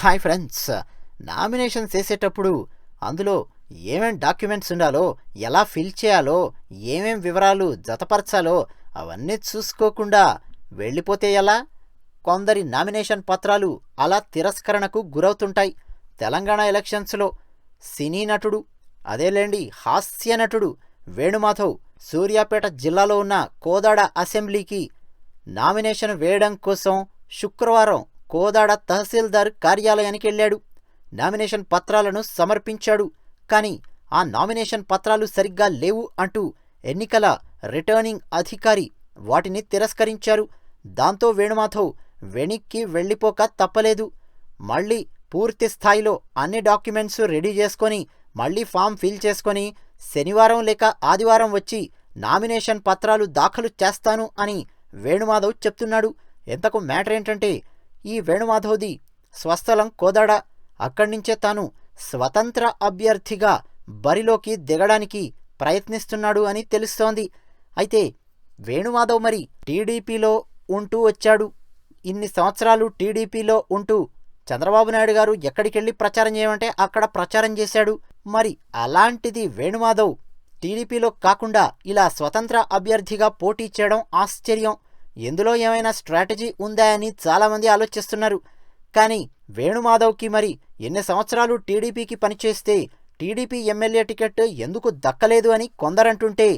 Hi friends. Nomination చేసేటప్పుడు అందులో ఏమేం డాక్యుమెంట్స్ ఉండాలో ఎలా ఫిల్ చేయాలో ఏమేం వివరాలు జతపరచాలో అవన్నీ చూసుకోకుండా వెళ్ళిపోతే ఎలా? కొందరి నామినేషన్ పత్రాలు అలా తిరస్కరణకు గురవుతుంటాయి. తెలంగాణ ఎలక్షన్స్లో సినీ నటుడు అదేలేండి హాస్య నటుడు వేణుమాధవ్ సూర్యాపేట జిల్లాలో ఉన్న కోదాడ అసెంబ్లీకి నామినేషన్ వేయడం కోసం శుక్రవారం కోదాడ తహసీల్దార్ కార్యాలయానికి వెళ్ళాడు. నామినేషన్ పత్రాలను సమర్పించాడు. కానీ ఆ నామినేషన్ పత్రాలు సరిగ్గా లేవు అంటూ ఎన్నికల రిటర్నింగ్ అధికారి వాటిని తిరస్కరించారు. దాంతో వేణుమాధవ్ వెనక్కి వెళ్ళిపోక తప్పలేదు. మళ్ళీ పూర్తి స్థాయిలో అన్ని డాక్యుమెంట్స్ రెడీ చేసుకొని మళ్ళీ ఫామ్ ఫిల్ చేసుకొని శనివారం లేక ఆదివారం వచ్చి నామినేషన్ పత్రాలు దాఖలు చేస్తాను అని వేణుమాధవ్ చెప్తున్నాడు. ఎంతకు మ్యాటర్ ఏంటంటే ఈ వేణుమాధవ్ది స్వస్థలం కోదాడ. అక్కడి నుంచే తాను స్వతంత్ర అభ్యర్థిగా బరిలోకి దిగడానికి ప్రయత్నిస్తున్నాడు అని తెలుస్తోంది. అయితే వేణుమాధవ్ మరి టీడీపీలో ఉంటూ వచ్చాడు. ఇన్ని సంవత్సరాలు టీడీపీలో ఉంటూ చంద్రబాబు నాయుడు గారు ఎక్కడికెళ్ళి ప్రచారం చేయమంటే అక్కడ ప్రచారం చేశాడు. మరి అలాంటిది వేణుమాధవ్ టీడీపీలో కాకుండా ఇలా స్వతంత్ర అభ్యర్థిగా పోటీ చేయడం ఆశ్చర్యం. ఎందులో ఏమైనా స్ట్రాటజీ ఉందా అని చాలామంది ఆలోచిస్తున్నారు. కానీ వేణుమాధవ్కి మరి ఎన్ని సంవత్సరాలు టీడీపీకి పనిచేస్తే టీడీపీ ఎమ్మెల్యే టికెట్ ఎందుకు దక్కలేదు అని కొందరంటుంటే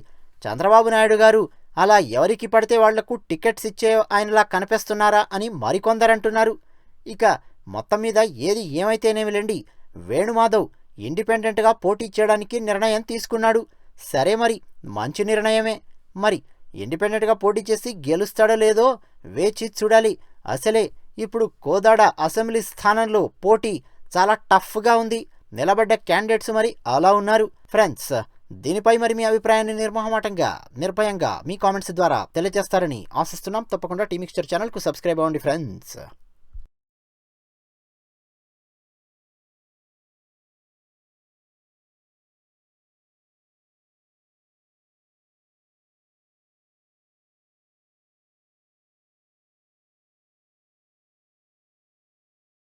చంద్రబాబు నాయుడు గారు అలా ఎవరికి పడితే వాళ్ళకు టికెట్స్ ఇచ్చే ఆయనలా కనిపిస్తున్నారా? అని మరికొందరంటున్నారు. ఇక మొత్తం మీద ఏది ఏమైతేనేమిలేండి వేణుమాధవ్ ఇండిపెండెంట్గా పోటీ చేయడానికి నిర్ణయం తీసుకున్నాడు. సరే మరి మంచి నిర్ణయమే. మరి ఇండిపెండెంట్గా పోటీ చేసి గెలుస్తాడో లేదో వేచి చూడాలి. అసలే ఇప్పుడు కోదాడ అసెంబ్లీ స్థానంలో పోటీ చాలా టఫ్గా ఉంది. నిలబడ్డ క్యాండిడేట్స్ మరి అలా ఉన్నారు. ఫ్రెండ్స్ దీనిపై మరి మీ అభిప్రాయాన్ని నిర్మహమాటంగా నిర్భయంగా మీ కామెంట్స్ ద్వారా తెలియజేస్తారని ఆశిస్తున్నాం. తప్పకుండా టీమిక్స్చర్ ఛానల్కు సబ్స్క్రైబ్ అవ్వండి ఫ్రెండ్స్.